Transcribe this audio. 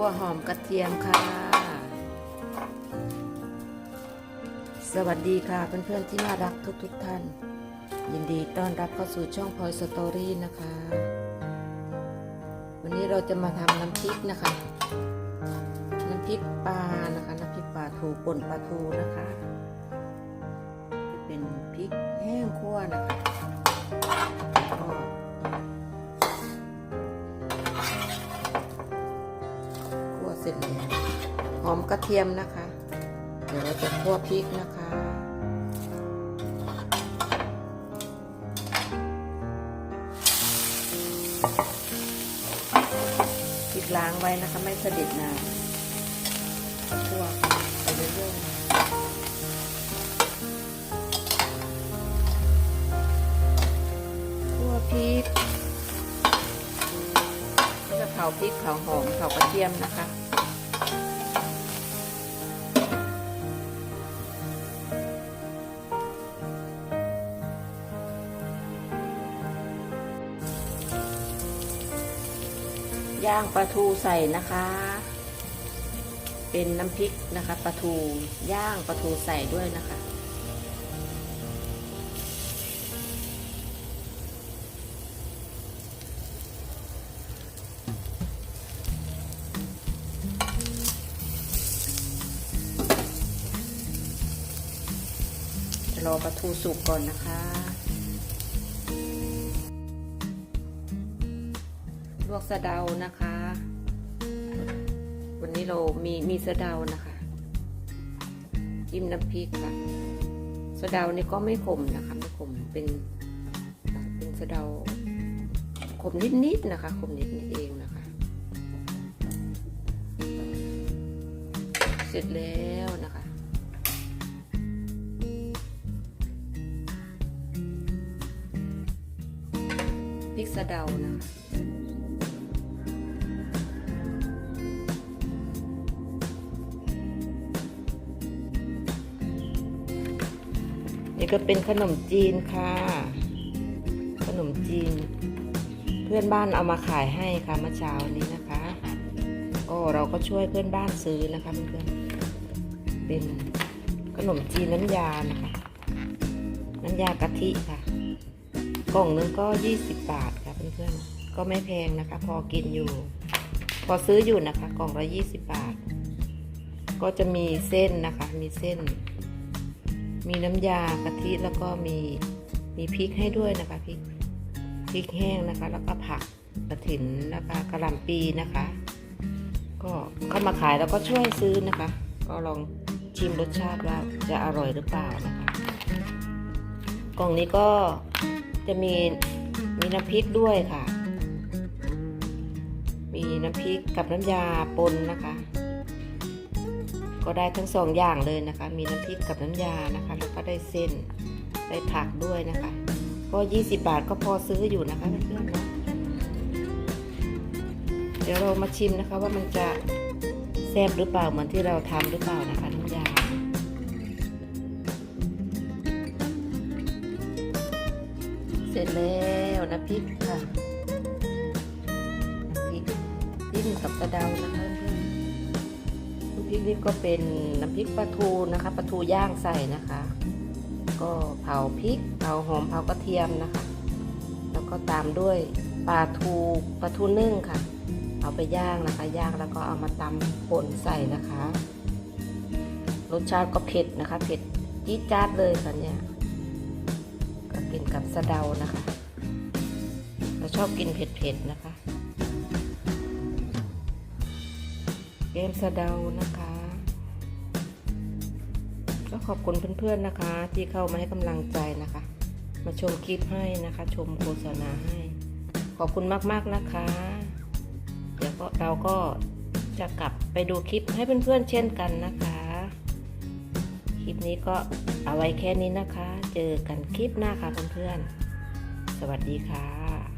คั่วหอมกระเทียมค่ะ สวัสดีค่ะเพื่อนๆที่น่ารักทุกๆทท่าน ยินดีต้อนรับเข้าสู่ช่องพลอยสตอรี่นะคะ วันนี้เราจะมาทำน้ำพริกนะคะ น้ำพริกปลานะคะ น้ำพริกปลาทูป่นปลาทูนะคะ เป็นพริกแห้งคั่วนะคะก็ ร็จแล้วหอมกระเทียมนะคะ เดี๋ยวเราจะคั่วพริกนะคะพริกล้างไว้นะคะ ไม่สดิดนานคั่วไปเรื่อยๆคั่วพริกาพริกเผาหอมเผากระเทียมนะคะ ย่างปลาทูใส่นะคะ เป็นน้ำพริกนะคะปลาทูย่างปลาทูใส่ด้วยนะคะ จะรอปลาทูสุกก่อนนะคะลวกสะเดานะคะ วันนี้เรามีมีสะเดานะคะจิ้มน้ำพริกค่ะ สะเดานี่ก็ไม่ขมนะคะไม่ขมเป็นเป็นสะเดาขมนิดๆนะคะขมนิดนิดเองนะคะ เสร็จแล้วนะคะ ริกสะเดานะคะนี่ก็เป็นขนมจีนค่ะ ขนมจีน เพื่อนบ้านเอามาขายให้ค่ะเมื่อเช้านี้นะคะก็เราก็ช่วยเพื่อนบ้านซื้อนะคะเพื่อนเป็นขนมจีนน้ำยานะคะ น้ำยากะทิค่ะ กล่องนึงก็ 20 บาทค่ะเพื่อนๆ ก็ไม่แพงนะคะ พอกินอยู่ พอซื้ออยู่นะคะ กล่องละ20 บาท ก็จะมีเส้นนะคะ มีเส้น มีน้ำยากะทิแล้วก็มีมีพริกให้ด้วยนะคะพริกพริกแห้งนะคะ แล้วก็ผักกระถินนะคะกระหล่ำปีนะคะ ก็เข้ามาขายแล้วก็ช่วยซื้อนะคะ ก็ลองชิมรสชาติว่าจะอร่อยหรือเปล่านะคะ กล่องนี้ก็ จะมีมีน้ำพริกด้วยค่ะ มีน้ำพริกกับน้ำยาปนนะคะ ก็ได้ทั้งสองอย่างเลยนะคะ มีน้ำพริกกับน้ำยานะคะ แล้วก็ได้เส้น ได้ผักด้วยนะคะ ก็ 20 บาทก็พอซื้ออยู่นะคะเพื่อนๆเนาะเดี๋ยวเรามาชิมนะคะว่ามันจะแซ่บหรือเปล่าเหมือนที่เราทำหรือเปล่านะคะ เสร็จแล้วนะพริกค่ะพริกจิ้มกับกระเดานะคะเพื่อนพริกนี่ก็เป็นน้ำพริกปลาทูนะคะปลาทูย่างใส่นะคะ ก็เผาพริกเผาหอมเผากระเทียมนะคะ แล้วก็ตามด้วยปลาทูปลาทูนึ่งค่ะ เอาไปย่างนะคะ ย่างแล้วก็เอามาตำป่นใส่นะคะ รสชาติก็เผ็ดนะคะ เผ็ดจี๊ดจ๊าดเลยค่ะเนี่ย กับสะเดานะคะ เราชอบกินเผ็ดๆนะคะเกมสะเดานะคะ ก็ขอบคุณเพื่อนๆนะคะ ที่เข้ามาให้กำลังใจนะคะ มาชมคลิปให้นะคะ ชมโฆษณาให้ ขอบคุณมากๆนะคะ เดี๋ยวก็เราก็จะกลับไปดูคลิปให้เพื่อนๆเช่นกันนะคะ ลิปนี้ก็เอาไว้แค่นี้นะคะ เจอกันคลิปหน้าค่ะเพื่อนๆ สวัสดีค่ะ